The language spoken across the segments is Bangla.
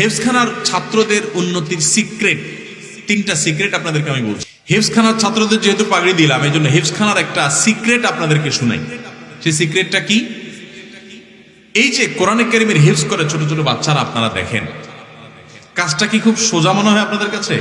হেফসখানার ছাত্রদের উন্নতির সিক্রেট তিনটা সিক্রেট আপনাদেরকে আমি বলছি। হেফসখানার ছাত্রদের যেহেতু পাগড়ি দিলাম এই জন্য হেফসখানার একটা সিক্রেট আপনাদেরকে শুনাই। সেই সিক্রেটটা কি? এই যে কোরআনে কারিমের হিফজ করে ছোট ছোট বাচ্চারা, আপনারা দেখেন। কাজটা কি খুব সোজা মনে হয় আপনাদের কাছে?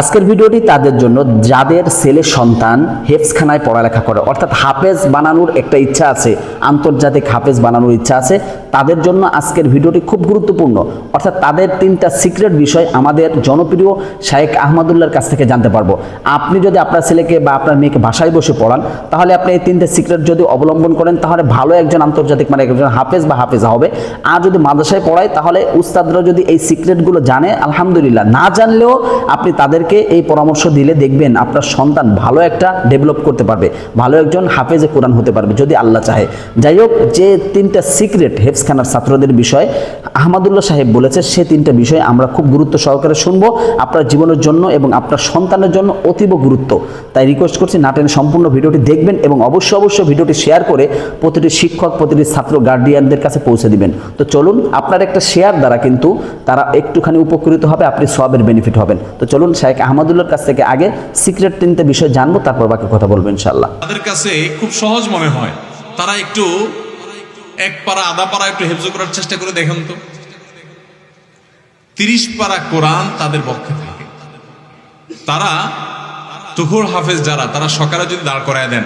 আজকের ভিডিওটি তাদের জন্য যাদের ছেলে সন্তান হেফসখানায় পড়ালেখা করে, অর্থাৎ হাফেজ বানানোর একটা ইচ্ছা আছে, আন্তর্জাতিক হাফেজ বানানোর ইচ্ছা আছে তাদের জন্য আজকের ভিডিওটি খুব গুরুত্বপূর্ণ। অর্থাৎ তাদের তিনটা সিক্রেট বিষয় আমাদের জনপ্রিয় শায়েক আহমদুল্লার কাছ থেকে জানতে পারব। আপনি যদি আপনার ছেলেকে বা আপনার মেয়েকে বাসায় বসে পড়ান, তাহলে আপনি এই তিনটা সিক্রেট যদি অবলম্বন করেন, তাহলে ভালো একজন আন্তর্জাতিক মানে একজন হাফেজ বা হাফেজা হবে। আর যদি মাদ্রাসায় পড়ায়, তাহলে উস্তাদরা যদি এই সিক্রেটগুলো জানে, আলহামদুলিল্লাহ। না জানলেও আপনি তাদেরকে এই পরামর্শ দিলে দেখবেন আপনার সন্তান ভালো একটা ডেভেলপ করতে পারবে। ভালো একজন হাফেজে কোরআন হতে পারবে, যদি আল্লাহ চাহে। যাই হোক, যে তিনটা সিক্রেট হেফসখানার ছাত্রদের বিষয়। আহমদুল্লাহ সাহেব বলেছে, সে তিনটা বিষয় আমরা খুব গুরুত্ব সহকারে শুনব। আপনার জীবনের জন্য এবং আপনার সন্তানের জন্য অতীব গুরুত্ব। তাই রিকোয়েস্ট করছি নাটেন সম্পূর্ণ ভিডিওটি দেখবেন এবং অবশ্যই অবশ্যই ভিডিওটি শেয়ার করে প্রতিটি শিক্ষক, প্রতিটি ছাত্র গার্ডিয়ানদের কাছে পৌঁছে দিবেন। তো চলুন, আপনার একটা শেয়ার দ্বারা কিন্তু তারা একটুখানি উপকৃত হবে, আপনি সবের বেনিফিট হবেন। তো চলুন শাহেক আহমদুল্লাহর কাছ থেকে আগে সিক্রেট তিনটে বিষয় জানব, তারপর বাকি কথা বলব ইনশাল্লাহ তাদের কাছে খুব সহজ মনে হয়, তারা একটু এক পারা আধা পারা একটু হেফজ করার চেষ্টা করে দেখেন তো। তিরিশ পারা কোরআন তাদের পক্ষে থাকে। তারা তুহুর হাফেজ যারা, তারা সকালে যদি দাঁড় করায় দেন,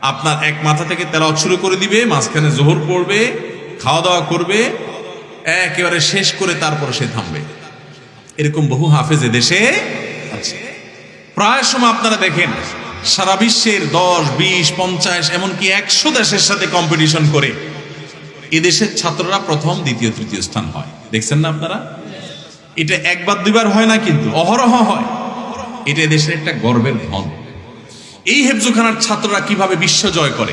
আপনার এক মাথা থেকে তেলাওয়াত শুরু করে দিবে, মাঝখানে জোহর পড়বে খাওয়া দাওয়া করবে, একেবারে শেষ করে তারপরে সে থামবে। এরকম বহু হাফেজ দেশে আছে। প্রায় সময় আপনারা দেখেন সারা বিশ্বের দশ, বিশ, পঞ্চাশ, এমনকি একশো দেশের সাথে কম্পিটিশন করে এদেশের ছাত্ররা প্রথম, দ্বিতীয়, তৃতীয় স্থান হয়। দেখছেন না আপনারা? এটা একবার, দুইবার হয় না কিন্তু, অহরহ হয়। এটা এদেশের একটা গর্বের ধন। এই হেফজুখানার ছাত্ররা কীভাবে বিশ্ব জয় করে?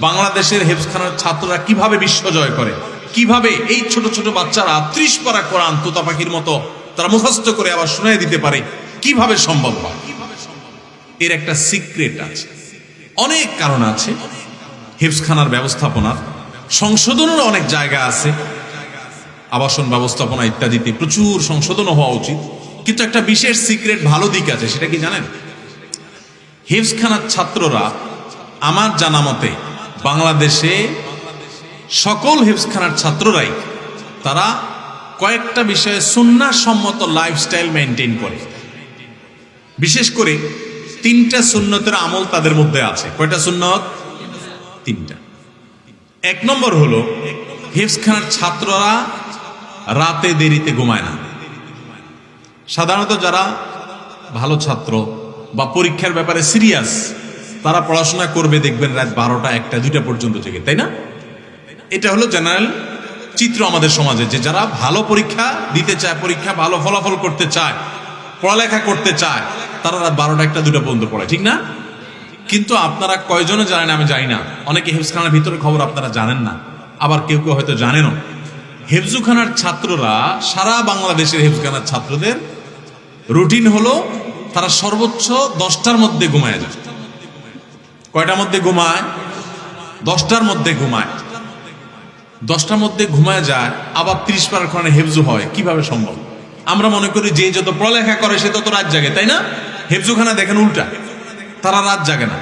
বাংলাদেশের হেফজখানার ছাত্ররা কীভাবে বিশ্ব জয় করে? কীভাবে এই ছোট ছোট বাচ্চারা ত্রিশ পারা কোরআন তোতা পাখির মতো তারা মুখস্থ করে আবার শুনে দিতে পারে? কীভাবে সম্ভব হয়? এর একটা সিক্রেট আছে। অনেক কারণ আছে হিফসখানার ব্যবস্থাপনার, সংশোধনের অনেক জায়গা আছে, আবাসন ব্যবস্থাপনা ইত্যাদিতে প্রচুর সংশোধন হওয়া উচিত। কিন্তু একটা বিশেষ সিক্রেট ভালো দিক আছে, সেটা কি জানেন? হিফসখানার ছাত্ররা আমার জানা মতে বাংলাদেশে সকল হিফসখানার ছাত্ররাই তারা কয়েকটা বিষয়ে সুন্নাসম্মত লাইফস্টাইল মেনটেন করে। বিশেষ করে তিনটা সুন্নতের আমল তাদের মধ্যে আছে। কয়টা সুন্নত? তিনটা। এক নম্বর হলো হিফসখানার ছাত্ররা রাতে দেরিতে ঘুমায় না। সাধারণত যারা ভালো ছাত্র বা পরীক্ষার ব্যাপারে সিরিয়াস, তারা পড়াশোনা করবে, দেখবেন রাত বারোটা, একটা, দুইটা পর্যন্ত থেকে তাই না? এটা হলো জেনারেল চিত্র আমাদের সমাজে, যে যারা ভালো পরীক্ষা দিতে চায়, পরীক্ষা ভালো ফলাফল করতে চায়, পড়ালেখা করতে চায় তারা বারোটা একটা দুটা পর্যন্ত পড়ে, ঠিক না? কিন্তু আপনারা কয়জনে জানেন, আমি জানি না। অনেকে হেফজখানার ভিতরে খবর আপনারা জানেন না। আবার কেউ কেউ হয়তো জানেনও। হেফজুখানার ছাত্ররা, সারা বাংলাদেশের হেফজখানার ছাত্রদের রুটিন হলো, তারা সর্বোচ্চ দশটার মধ্যে ঘুমায় যায়। কয়টার মধ্যে ঘুমায়? দশটার মধ্যে ঘুমায়। দশটার মধ্যে ঘুমায় যায়, আবার ত্রিশ পার খানে হেফজু হয়। কীভাবে সম্ভব? আমরা মনে করি যে যত পড়ালেখা করে, সে তত রাত জাগে, তাই না? হেফজুখানা দেখেন উল্টা। তারা রাত জাগে না।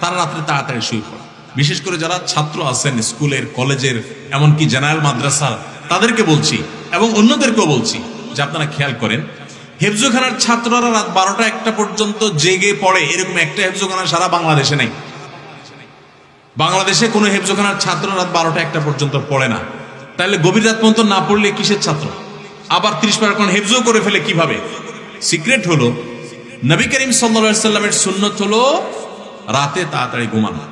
তারা রাত্রে তাড়াতাড়ি শুয়ে পড়ে। বিশেষ করে যারা ছাত্র আছেন স্কুলের, কলেজের, এমনকি জেনারেল মাদ্রাসার, তাদেরকে বলছি এবং অন্যদেরকেও বলছি যে আপনারা খেয়াল করেন, হেফজুখানার ছাত্ররা রাত বারোটা একটা পর্যন্ত জেগে পড়ে। এরকম একটা হেফজুখানা সারা বাংলাদেশে নেই। বাংলাদেশে কোনো হেফজোখানার ছাত্র রাত বারোটা একটা পর্যন্ত পড়ে না। তাহলে গভীর রাত পর্যন্ত না পড়লে কিসের ছাত্র? আবার ত্রিশ পার হেফজো করে ফেলে কীভাবে? সিক্রেট হলো নবী করিম সাল্লা সাল্লামের সুন্নত হলো রাতে তাড়াতাড়ি ঘুমানো।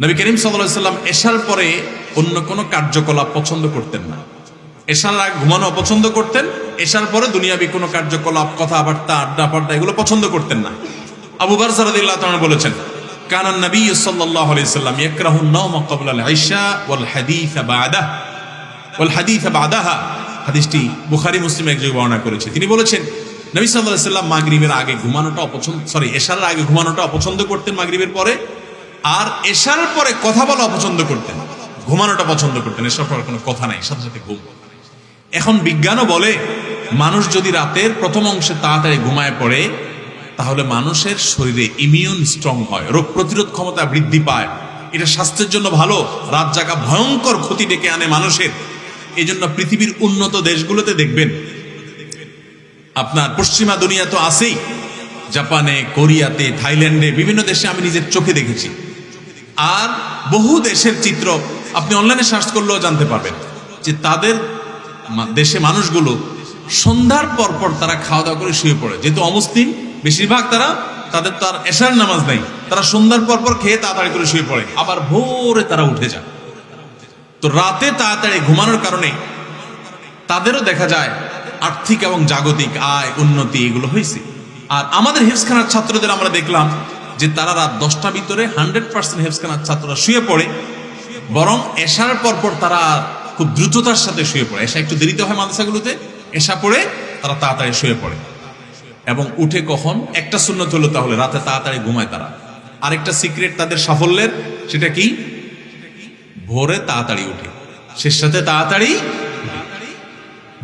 নবী করিম সাল্লাম এশার পরে অন্য কোনো কার্যকলাপ পছন্দ করতেন না। এশার ঘুমানো অপছন্দ করতেন, এশার পরে দুনিয়াবি কোনো কার্যকলাপ, কথাবার্তা আড্ডা পাড্ডা এগুলো পছন্দ করতেন না। আবু বারসারাদিল্লাহ বলেছেন কানান নবী সাল্লাহ আলাইসাল্লাম ইয়াকরাহুন নাওমা ক্বাবলাল আইশা ওয়াল হাদিস বাদাহ। ওয়াল হাদিসটি বুখারি, মুসলিম এক বর্ণনা করেছে। তিনি বলেছেন নবী আলাইহি সাল্লাম মাগরিবের আগে ঘুমানোটা অপছন্দ সরি এশারের আগে ঘুমানোটা অপছন্দ করতেন মাগরিবের পরে, আর এশার পরে কথা বলা অপছন্দ করতেন। ঘুমানোটা পছন্দ করতেন এসব করার কোনো কথা নাই, সাথে সাথে ঘুম। এখন বিজ্ঞানও বলে, মানুষ যদি রাতের প্রথম অংশে তাড়াতাড়ি ঘুমায় পড়ে, তাহলে মানুষের শরীরে ইমিউন স্ট্রং হয়, রোগ প্রতিরোধ ক্ষমতা বৃদ্ধি পায়। এটা স্বাস্থ্যের জন্য ভালো, রাত জাগা ভয়ঙ্কর ক্ষতি ডেকে আনে মানুষের। এই জন্য পৃথিবীর উন্নত দেশগুলোতে দেখবেন আপনার পশ্চিমা দুনিয়া তো আছেই। জাপানে, কোরিয়াতে, থাইল্যান্ডে, বিভিন্ন দেশে আমি নিজের চোখে দেখেছি। আর বহু দেশের চিত্র আপনি অনলাইনে সার্চ করলেও জানতে পারবেন যে তাদের দেশে মানুষগুলো সন্ধ্যার পর পর তারা খাওয়া দাওয়া করে শুয়ে পড়ে। যেহেতু অমুসলিম, বেশিরভাগ তারা, তাদের তো আর এশার নামাজ নেই। তারা সন্ধ্যার পর পর খেয়ে তাড়াতাড়ি করে শুয়ে পড়ে। আবার ভোরে তারা উঠে যায়। তো রাতে তাড়াতাড়ি ঘুমানোর কারণে তাদেরও দেখা যায় আর্থিক এবং জাগতিক আয়, উন্নতি এগুলো হয়েছে। আর আমাদের হেফসখানার ছাত্রদের আমরা দেখলাম যে তারা রাত দশটা ভিতরে হান্ড্রেড পার্সেন্ট হেফসখানার ছাত্ররা শুয়ে পড়ে, বরং এশার পর তারা খুব দ্রুততার সাথে শুয়ে পড়ে। এশা একটু দেরিতে হয় মাদ্রাসাগুলোতে, এশা পড়ে তারা তাড়াতাড়ি শুয়ে পড়ে। এবং উঠে কখন? একটা শূন্যত হলো তাহলে রাতে তাড়াতাড়ি ঘুমায় তারা। আরেকটা সিক্রেট তাদের সাফল্যের, সেটা কি? ভোরে তাড়াতাড়ি উঠে। শেষ সাথে তাড়াতাড়ি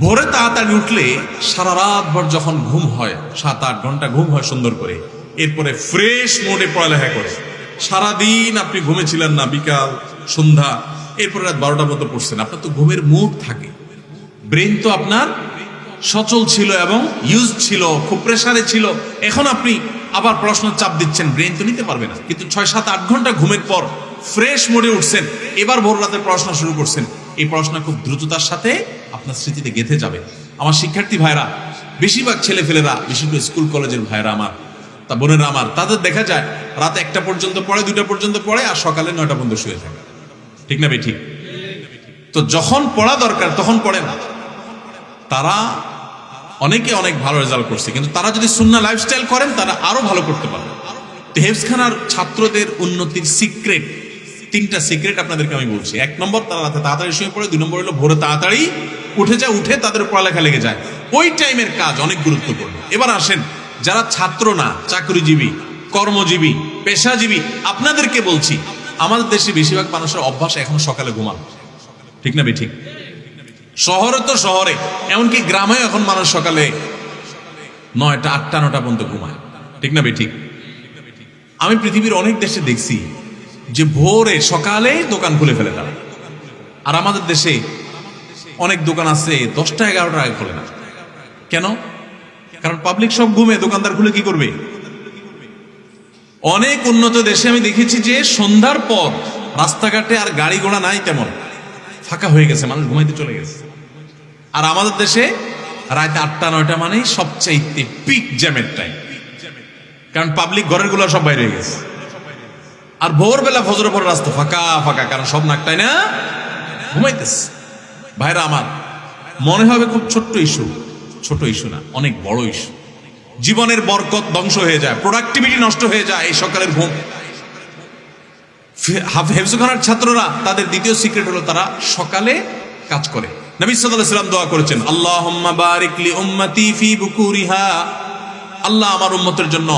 ভোরে তাড়াতাড়ি উঠলে সারা রাত ভর যখন ঘুম হয়, সাত আট ঘণ্টা ঘুম হয় সুন্দর করে। এরপরে ফ্রেশ মোডে পড়ালেখা করে। সারাদিন আপনি ঘুমেছিলেন না, বিকাল, সন্ধ্যা, এরপরে রাত বারোটার মতো পড়ছেন। আপনার তো ঘুমের মুড থাকে। ব্রেন তো আপনার সচল ছিল এবং ইউজ ছিল, খুব প্রেশারে ছিল। এখন আপনি আবার পড়াশোনার চাপ দিচ্ছেন ব্রেন তো নিতে পারবে না। কিন্তু ছয়, সাত, আট ঘণ্টা ঘুমের পর ফ্রেশ মোডে উঠছেন, এবার ভোর রাতে পড়াশোনা শুরু করছেন। এই পড়াশোনা খুব দ্রুততার সাথে আপনার স্মৃতিতে গেঁথে যাবে। আমার শিক্ষার্থী ভাইরা বেশিরভাগ ছেলে ফেলেরা বিশেষ করে স্কুল, কলেজের ভাইরা আমার, তা বোনেরা আমার, তাদের দেখা যায় রাত একটা পর্যন্ত পড়ে দুটা পর্যন্ত পড়ে, আর সকালে নয়টা পর্যন্ত শুয়ে থাকে। ঠিক না বে ঠিক? তো যখন পড়া দরকার, তখন পড়ে না। তারা অনেকে অনেক ভালো রেজাল্ট করছে, কিন্তু তারা যদি সুন্না লাইফস্টাইল করেন, তারা আরও ভালো করতে পারবে। তো হেফসখানার ছাত্রদের উন্নতির সিক্রেট তিনটা সিক্রেট আপনাদেরকে আমি বলছি। এক নম্বর, তারা রাতে তাড়াতাড়ি শুয়ে পড়ে। দুই নম্বর হলো, ভোরে তাড়াতাড়ি উঠে যায়, উঠে তাদের পড়ালেখা লেগে যায়। ওই টাইমের কাজ অনেক গুরুত্বপূর্ণ। এবার আসেন, যারা ছাত্র না, চাকরিজীবী, কর্মজীবী, পেশাজীবী, আপনাদেরকে বলছি, আমাদের দেশে বেশিরভাগ মানুষের অভ্যাস এখন সকালে ঘুমান। ঠিক না ঠিক শহরে তো শহরে, এমনকি গ্রামে এখন মানুষ সকালে নয়টা, আটটা, নটা পর্যন্ত ঘুমায়। ঠিক না ঠিক আমি পৃথিবীর অনেক দেশে দেখছি যে ভোরে সকালে দোকান খুলে ফেলে তারা। আর আমাদের দেশে অনেক দোকান আছে, দশটা এগারোটা আগে খোলে না। কেন? কারণ পাবলিক সব ঘুমে, দোকানদার খুলে কি করবে? অনেক উন্নত দেশে আমি দেখেছি যে সন্ধ্যার পর রাস্তাঘাটে আর গাড়ি ঘোড়া নাই তেমন। ফাঁকা হয়ে গেছে, মানুষ ঘুমাইতে চলে গেছে। আর আমাদের দেশে রাত আটটা, নয়টা মানেই সবচাইতে পিক জ্যামের টাইম কারণ পাবলিক ঘরেরগুলো সব বাইরে গেছে। আর ভোরবেলা ফজরের পর রাস্তা ফাঁকা ফাঁকা, কারণ সব নাকটাই না ঘুমাইতেছে। ভাইরা আমার, মনে হবে খুব ছোট্ট ইস্যু। ছোট ইস্যু না, অনেক বড় ইস্যু। জীবনের বরকত ধ্বংস হয়ে যায় প্রোডাক্টিভিটি নষ্ট হয়ে যায় এই সকালের ঘুম। হেফজুখানার ছাত্ররা, তাদের দ্বিতীয় সিক্রেট হলো তারা সকালে কাজ করে। নবী সাল্লাল্লাহু আলাইহি দোয়া করেছেন, আল্লাহুম্মা বারিক লি উম্মতি ফি বুকুরিহা। আল্লাহ আমার উম্মতের জন্য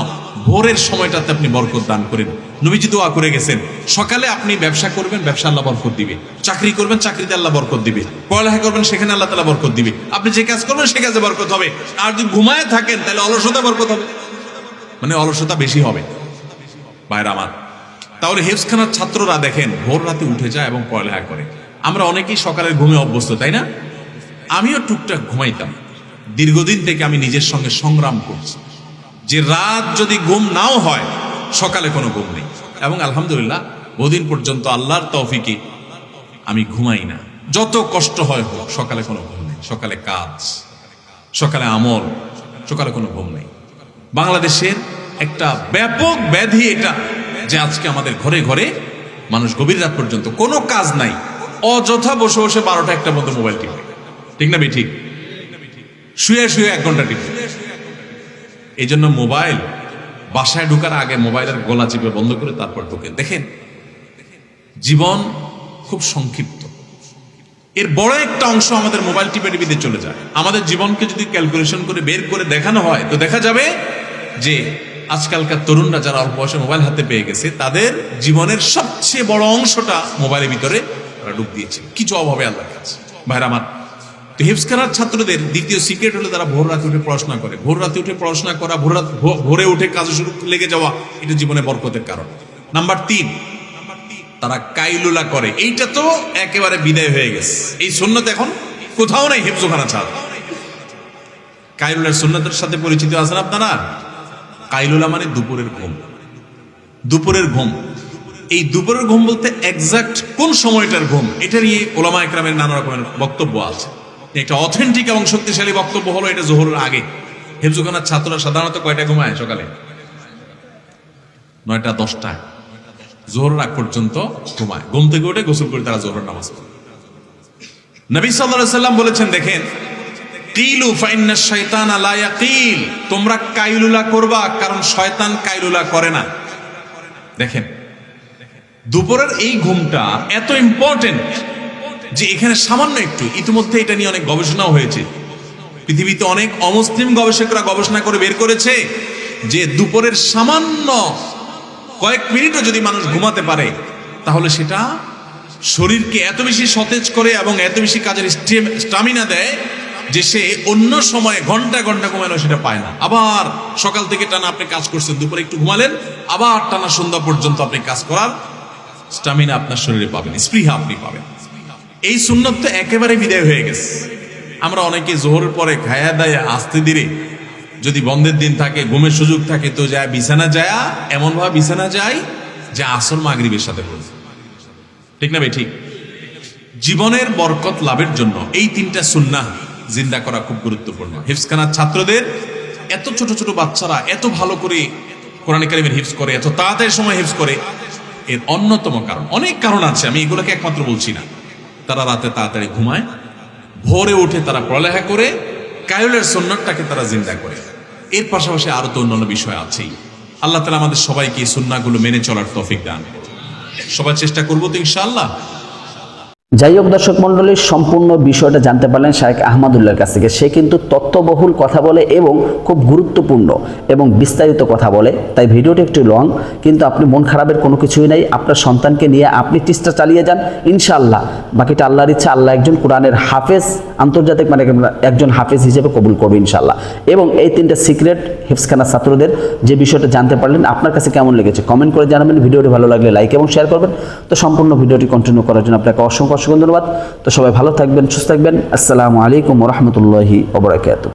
ভোরের সময়টাতে আপনি বরকত দান করেন নবীজি দোয়া করে গেছেন। সকালে আপনি ব্যবসা করবেন, ব্যবসা আল্লাহ বরকত দিবে। চাকরি করবেন, চাকরিতে আল্লাহ বরকত দিবে। পড়ালেখা করবেন, সেখানে আল্লাহ তাআলা বরকত দিবে। আপনি যে কাজ করবেন, সে কাজে বরকত হবে। আর যদি ঘুমায় থাকেন, তাহলে অলসতা বরকত হবে। মানে অলসতা বেশি হবে। বাইরে আমার, তাহলে হেফসখানার ছাত্ররা দেখেন, ভোর রাতে উঠে যায় এবং পড়ালেখা করে। আমরা অনেকেই সকালের ঘুমে অভ্যস্ত, তাই না? আমিও টুকটাক ঘুমাইতাম। দীর্ঘদিন থেকে আমি নিজের সঙ্গে সংগ্রাম করছি। যে রাত যদি ঘুম নাও হয় সকালে কোনো ঘুম নেই। এবং আলহামদুলিল্লাহ, বহুদিন পর্যন্ত আল্লাহর তৌফিকে আমি ঘুমাই না। যত কষ্ট হয় হোক, সকালে কোনো ঘুম নেই। সকালে কাজ, সকালে আমল, সকালে কোনো ঘুম নেই। বাংলাদেশের একটা ব্যাপক ব্যাধি এটা যে আজকে আমাদের ঘরে ঘরে মানুষ গভীর রাত পর্যন্ত কোনো কাজ নাই। অযথা বসে বসে বারোটা একটা মতো মোবাইল টিপে। ঠিক না ঠিক। শুয়ে শুয়ে এক ঘণ্টা টিপে। এই জন্য মোবাইল বাসায় ঢুকার আগে মোবাইলের গলা চিপে বন্ধ করে তারপর ঢুকে। দেখেন, জীবন খুব সংক্ষিপ্ত। এর বড় একটা অংশ আমাদের মোবাইল টিপে টিপিতে চলে যায়। আমাদের জীবনকে যদি ক্যালকুলেশন করে বের করে দেখানো হয়, তো দেখা যাবে যে আজকালকার তরুণরা যারা অল্প বয়সে মোবাইল হাতে পেয়ে গেছে, তাদের জীবনের সবচেয়ে বড় অংশটা মোবাইলের ভিতরে তারা ডুব দিয়েছে। কিছু অভাবে আল্লাহর কাছে? ভাইরা, আমার তো হিফসখানার ছাত্রদের দ্বিতীয় সিক্রেট হলো তারা ভোর রাতে উঠে পড়াশোনা করে। ভোর রাতে উঠে পড়াশোনা করা, ভোর ভোরে উঠে কাজে শুরু লেগে যাওয়া, এটা জীবনে বরকতের কারণ। নাম্বার তিন, তারা কাইলুলা করে। এইটা তো একেবারে বিদায় হয়ে গেছে। এই সুন্নত এখন কোথাও নাই হিফজোখানা ছাড়া। কাইলুলার সুন্নতের সাথে পরিচিত আছেন আপনারা? কাইলুলা মানে দুপুরের ঘুম। দুপুরের ঘুম। এই দুপুরের ঘুম বলতে এক্সাক্ট কোন সময়টার ঘুম? এটা নিয়ে ওলামা একরামের নানা রকমের বক্তব্য আছে। একটা অথেন্টিক এবং শক্তিশালী বক্তব্য হলো এটা জোহরের আগে। হেফজুখানার ছাত্ররা সাধারণত কয়টা ঘুমায় সকালে? নয়টা, দশটায়। জোহর আগ পর্যন্ত ঘুমায়। ঘুম থেকে উঠে গোসল করে তারা জোহর নামাজ নবী সাল্লাম বলেছেন, দেখেন তোমরা কাইলুলা করবা, কারণ শয়তান কাইলুলা করে না। দেখেন, দুপুরের এই ঘুমটা এত ইম্পর্টেন্ট যে এখানে সামান্য একটু, ইতিমধ্যে এটা নিয়ে অনেক গবেষণাও হয়েছে। পৃথিবীতে অনেক অমুসলিম গবেষকরা গবেষণা করে বের করেছে যে দুপুরের সামান্য কয়েক মিনিটও যদি মানুষ ঘুমাতে পারে, তাহলে সেটা শরীরকে এত বেশি সতেজ করে এবং এত বেশি কাজের স্টামিনা দেয় যে সে অন্য সময়ে ঘণ্টা ঘণ্টা ঘুমানো সেটা পায় না। আবার সকাল থেকে টানা আপনি কাজ করছেন, দুপুরে একটু ঘুমালেন, আবার টানা সন্ধ্যা পর্যন্ত আপনি কাজ করার স্টামিনা আপনার শরীরে পাবেন, স্পৃহা আপনি পাবেন। এই সুন্নত তো একেবারে বিদায় হয়ে গেছে। আমরা অনেকে জোহরের পরে খায়া দায় আসতে দিলে যদি বন্ধের দিন থাকে, ঘুমের সুযোগ থাকে, তো যায় বিছানা যায় এমন ভাবে বিছানা যায় যে আসল মাগরিবের সাথে পড়ছে ঠিক না ভাই, ঠিক? জীবনের বরকত লাভের জন্য এই তিনটা সুন্নাহ জিন্দা করা খুব গুরুত্বপূর্ণ। হিফসখানার ছাত্রদের এত ছোট ছোট বাচ্চারা এত ভালো করে কোরআন কারিমের হিফস করে, এত তাড়াতাড়ি সময় হিফস করে, এর অন্যতম কারণ, অনেক কারণ আছে, আমি এগুলোকে একমাত্র বলছি না। তারা রাতে তাড়াতাড়ি ঘুমায়, ভোরে উঠে তারা পড়ালেখা করে কায়লের সন্ন্যতটাকে তারা জিন্দা করে। এর পাশাপাশি আরও তো অন্যান্য বিষয় আছেই। আল্লাহ তালা আমাদের সবাইকে এই সুন্নাগুলো মেনে চলার তফিক দান সবার চেষ্টা করব তো ইনশাআল্লাহ। যাই হোক দর্শক মণ্ডলীর সম্পূর্ণ বিষয়টা জানতে পারলেন শাহেখ আহমদুল্লাহর কাছ থেকে। সে কিন্তু তত্ত্ববহুল কথা বলে এবং খুব গুরুত্বপূর্ণ এবং বিস্তারিত কথা বলে। তাই ভিডিওটি একটু লং, কিন্তু আপনি মন খারাপের কোনো কিছুই নাই। আপনার সন্তানকে নিয়ে আপনি চেষ্টা চালিয়ে যান, ইনশাআল্লাহ। বাকিটা আল্লাহর ইচ্ছা, আল্লাহ একজন কোরআনের হাফেজ, আন্তর্জাতিক মানে একজন হাফেজ হিসেবে কবুল করবে, ইনশাআল্লাহ। এবং এই তিনটা সিক্রেট হিফসখানা ছাত্রদের যে বিষয়টা জানতে পারলেন, আপনার কাছে কেমন লেগেছে? কমেন্ট করে জানাবেন। ভিডিওটি ভালো লাগলে লাইক এবং শেয়ার করবেন। তো সম্পূর্ণ ভিডিওটি কন্টিনিউ করার জন্য আপনাকে অসংখ্য অসংখ্য ধন্যবাদ তো সবাই ভালো থাকবেন সুস্থ থাকবেন। আসসালামু আলাইকুম রহমতুল্লাহি ওবরাকাত